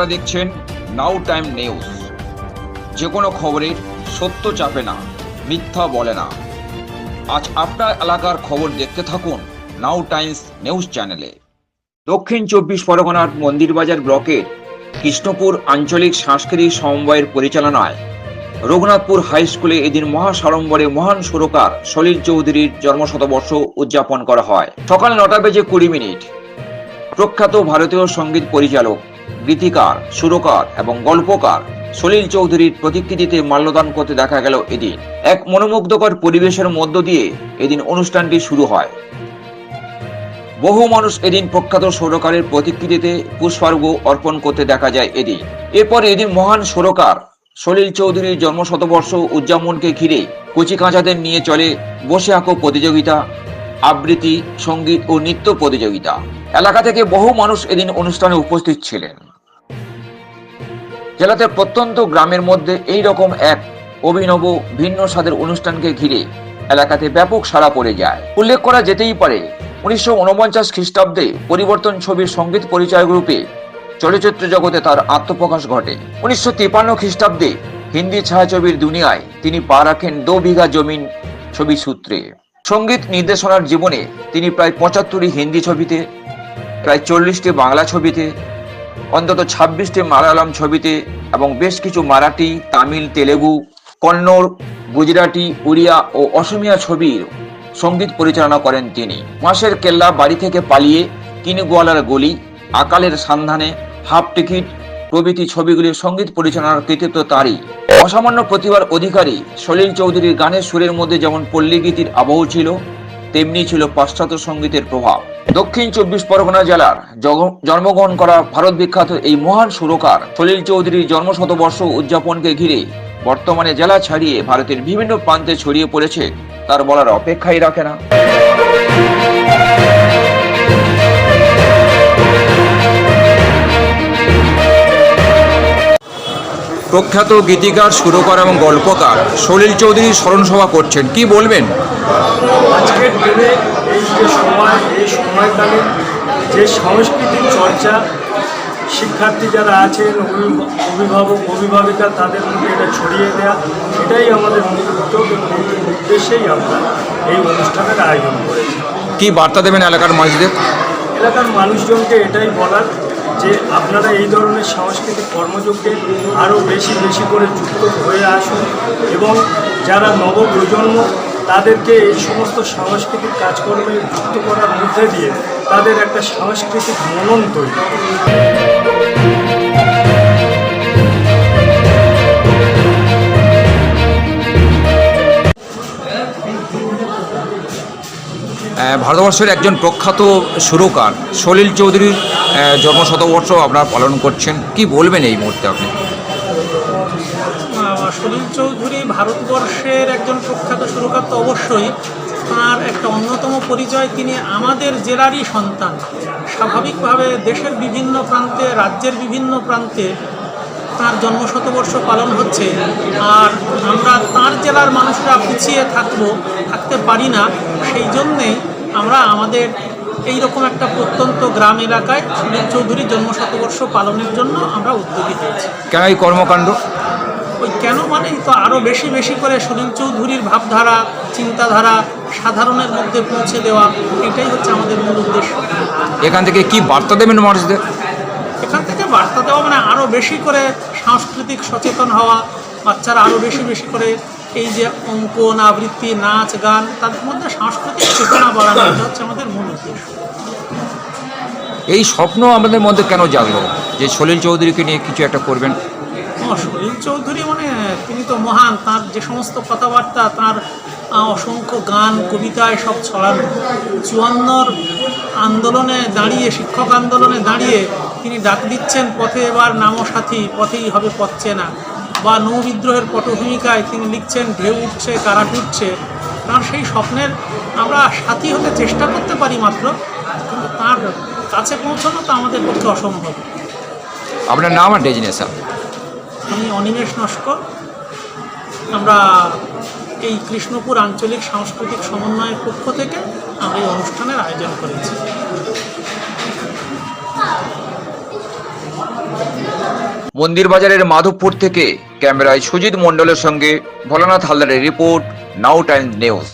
আপনারা দেখছেন নাও time news. যে কোনো খবরের সত্য চাপে না, মিথ্যা বলে না। আজ আপনার এলাকার খবর দেখতে থাকুন নাও টাইমস নিউজ চ্যানেলে। দক্ষিণ চব্বিশ পরগনার মন্দিরবাজার ব্লকের কৃষ্ণপুর আঞ্চলিক সাংস্কৃতিক সমবায়ের পরিচালনায় রঘুনাথপুর হাই স্কুলে এদিন মহাসাড়ম্বরে মহান সুরকার সলিল চৌধুরীর জন্মশতবর্ষ উদযাপন করা হয়। সকাল নটা বেজে কুড়ি মিনিট। প্রখ্যাত ভারতীয় সংগীত পরিচালক গীতিকার, সুরকার এবং গল্পকার সলিল চৌধুরীর প্রতিকৃতিতে মাল্যদান করতে দেখা গেল এদিন। এক মনোমুগ্ধকর পরিবেশের মধ্য দিয়ে এদিন অনুষ্ঠানটি শুরু হয়। বহু মানুষ এদিন প্রখ্যাত সুরকারের প্রতিকৃতিতে পুষ্পার্ঘ অর্পণ করতে দেখা যায় এদিন। এরপর এদিন মহান সুরকার সলিল চৌধুরীর জন্ম শতবর্ষ উদযাপনকে ঘিরে কচি কাঁচাদের নিয়ে চলে বসে আঁকো প্রতিযোগিতা, আবৃত্তি, সংগীত ও নৃত্য প্রতিযোগিতা। এলাকা থেকে বহু মানুষ এদিন অনুষ্ঠানে উপস্থিত ছিলেন। জেলাতে প্রত্যন্ত গ্রামের মধ্যে এই রকম এক অভিনব, ভিন্ন স্বাদের অনুষ্ঠানকে ঘিরে এলাকাতে ব্যাপক সাড়া পড়ে যায়। উল্লেখ করা যেতেই পারে, উনিশশো উনপঞ্চাশ খ্রিস্টাব্দে পরিবর্তন ছবির সংগীত পরিচয় রূপে চলচ্চিত্র জগতে তার আত্মপ্রকাশ ঘটে। উনিশশো তিপ্পান্ন খ্রিস্টাব্দে হিন্দি ছায়াছবির দুনিয়ায় তিনি পা রাখেন দো বিঘা জমিন ছবি সূত্রে। সংগীত নির্দেশনার জীবনে তিনি প্রায় পঁচাত্তরটি হিন্দি ছবিতে প্রায় চল্লিশটি বাংলা ছবিতে, অন্তত ছাব্বিশটি মালায়ালাম ছবিতে এবং বেশ কিছু মারাঠি, তামিল, তেলেগু, কন্নড়, গুজরাটি, উড়িয়া ও অসমিয়া ছবির সংগীত পরিচালনা করেন তিনি। মাসের কেল্লা বাড়ি থেকে পালিয়ে কিনিগোয়ালার গলি, আকালের সন্ধানে হাফ টিকিট প্রভৃতি ছবিগুলির সংগীত পরিচালনার কৃতিত্ব তারই। অসামান্য প্রতিভার অধিকারী সলিল চৌধুরীর গানের সুরের মধ্যে যেমন পল্লীগীতির আবহ ছিল তেমনি ছিল পাশ্চাত্য সঙ্গীতের প্রভাব। দক্ষিণ চব্বিশ পরগনা জেলার জন্মগ্রহণ করা ভারত বিখ্যাত এই মহান সুরকার সলিল চৌধুরীর জন্মশতবর্ষ উদযাপনকে ঘিরে বর্তমানে জেলা ছাড়িয়ে ভারতের বিভিন্ন প্রান্তে ছড়িয়ে পড়েছে, তার বলার অপেক্ষাই রাখে না। প্রখ্যাত গীতিকার সুরকার এবং গল্পকার সলিল চৌধুরী স্মরণসভা করছেন। কি বলবেন? আজকের দিনে এই যে সময় এই সময়কালে যে সংস্কৃতির চর্চা শিক্ষার্থী যারা আছেন অভি- অভিভাবক অভিভাবিকা তাদের মধ্যে এটা ছড়িয়ে দেওয়া এটাই আমাদের মূল উদ্যোগ এবং এই উদ্দেশ্যেই আমরা এই অনুষ্ঠানের আয়োজন করেছি। কি বার্তা দেবেন এলাকার মানুষদের? এলাকার মানুষজনকে এটাই বলার যে আপনারা এই ধরনের সাংস্কৃতিক কর্মযোগে আরও বেশি বেশি করে যুক্ত হয়ে আসুন এবং যারা নবপ্রজন্ম তাদেরকে এই সমস্ত সাংস্কৃতিক কাজকর্মে যুক্ত করার মধ্যে দিয়ে তাদের একটা সাংস্কৃতিক মনন তৈরি। ভারতবর্ষের একজন প্রখ্যাত সুরকার সলিল চৌধুরীর জন্মশতবর্ষ আপনারা পালন করছেন। কি বলবেন এই মুহূর্তে আপনি? সলিল চৌধুরী ভারতবর্ষের একজন প্রখ্যাত সুরকার তো অবশ্যই। তাঁর একটা অন্যতম পরিচয়, তিনি আমাদের জেলারই সন্তান। স্বাভাবিকভাবে দেশের বিভিন্ন প্রান্তে, রাজ্যের বিভিন্ন প্রান্তে তার জন্মশতবর্ষ পালন হচ্ছে। আর আমরা তার জেলার মানুষরা পিছিয়ে থাকব, থাকতে পারি না। সেই জন্যেই আমরা আমাদের এই রকম একটা প্রত্যন্ত গ্রাম এলাকায় সুনীল চৌধুরীর জন্মশতবর্ষ পালনের জন্য আমরা উদ্যোগী হয়েছি। কেন এই কর্মকাণ্ড? ওই কেন মানেই তো আরও বেশি বেশি করে সুনীল চৌধুরীর ভাবধারা চিন্তাধারা সাধারণের মধ্যে পৌঁছে দেওয়া এটাই হচ্ছে আমাদের মূল উদ্দেশ্য। এখান থেকে কি বার্তা দেবেন মানুষদের? এখান থেকে বার্তা দেওয়া মানে আরও বেশি করে সাংস্কৃতিক সচেতন হওয়া বাচ্চারা আরও বেশি বেশি করে এই যে অঙ্কন আবৃত্তি নাচ গান তাদের মধ্যে সাংস্কৃতিক চেতনা বাড়ানো এটা হচ্ছে আমাদের মূল উদ্দেশ্য। এই স্বপ্ন আমাদের মধ্যে কেন জাগলো? যে সলিল চৌধুরীকে নিয়ে কিছু একটা করবেন? সলিল চৌধুরী মানে তিনি তো মহান তার যে সমস্ত কথাবার্তা তার অসংখ্য গান কবিতা এসব ছড়ানো। চুয়ান্নর আন্দোলনে দাঁড়িয়ে শিক্ষক আন্দোলনে দাঁড়িয়ে তিনি ডাক দিচ্ছেন পথে এবার নামো সাথী পথেই হবে পথ চেনা। বা নৌ বিদ্রোহের পটভূমিকায় তিনি লিখছেন ঢেউ উঠছে কারা উঠছে কারণ সেই স্বপ্নের আমরা সাথী হতে চেষ্টা করতে পারি মাত্র কিন্তু তার কাছে পৌঁছানো তো আমাদের পক্ষে অসম্ভব। আপনার নাম আর ডেজিনেশন? আমি অনিমেষ নস্কর। আমরা এই কৃষ্ণপুর আঞ্চলিক সাংস্কৃতিক সমন্বয়ের পক্ষ থেকে আমরা এই অনুষ্ঠানের আয়োজন করেছি। মন্দির বাজারের মাধবপুর থেকে ক্যামেরায় সুজিত মণ্ডলের সঙ্গে ভোলানাথ হালদারের রিপোর্ট নাও টাইম নিউজ।